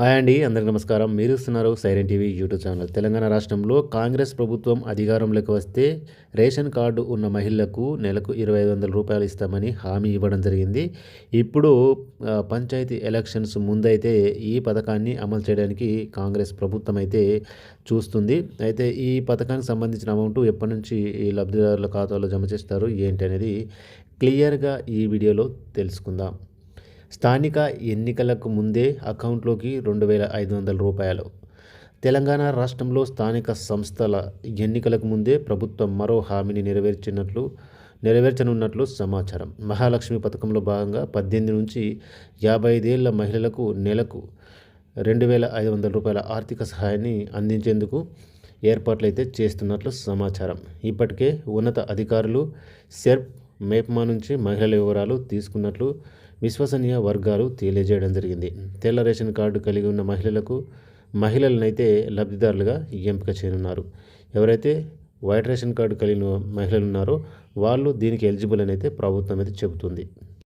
Hi అండి అందరికీ నమస్కారం. మీరు ఇస్తున్నారు siren TV YouTube channel. Telangana రాష్ట్రంలో కాంగ్రెస్ ప్రభుత్వం అధికారంలోకి వస్తే రేషన్ కార్డు ఉన్న మహిళలకు నెలకు ఇరవై ఐదు వందల రూపాయలు ఇస్తామని హామీ ఇవ్వడం జరిగింది. ఇప్పుడు పంచాయతీ ఎలక్షన్స్ ముందైతే ఈ పథకాన్ని అమలు చేయడానికి కాంగ్రెస్ ప్రభుత్వం అయితే చూస్తుంది. అయితే ఈ పథకానికి సంబంధించిన అమౌంట్ ఎప్పటి నుంచి ఈ లబ్ధిదారుల ఖాతాలో జమ చేస్తారు ఏంటి అనేది క్లియర్గా ఈ వీడియోలో తెలుసుకుందాం. స్థానిక ఎన్నికలకు ముందే అకౌంట్లోకి రెండు వేల ఐదు వందల రూపాయలు. తెలంగాణ రాష్ట్రంలో స్థానిక సంస్థల ఎన్నికలకు ముందే ప్రభుత్వం మరో హామీని నెరవేర్చినట్లు నెరవేర్చనున్నట్లు సమాచారం. మహాలక్ష్మి పథకంలో భాగంగా పద్దెనిమిది నుంచి యాభై ఐదేళ్ళ మహిళలకు నెలకు రెండు వేల ఐదు వందల రూపాయల ఆర్థిక సహాయాన్ని అందించేందుకు ఏర్పాట్లు అయితే చేస్తున్నట్లు సమాచారం. ఇప్పటికే ఉన్నత అధికారులు సెర్ప్ మేప్మా నుంచి మహిళల వివరాలు తీసుకున్నట్లు విశ్వసనీయ వర్గాలు తెలియజేయడం జరిగింది. తెల్ల రేషన్ కార్డు కలిగి ఉన్న మహిళలకు మహిళలనైతే లబ్ధిదారులుగా ఎంపిక చేయనున్నారు. ఎవరైతే వైట్ రేషన్ కార్డు కలిగిన మహిళలు ఉన్నారో వాళ్ళు దీనికి ఎలిజిబుల్ అని అయితే ప్రభుత్వం అయితే చెబుతుంది.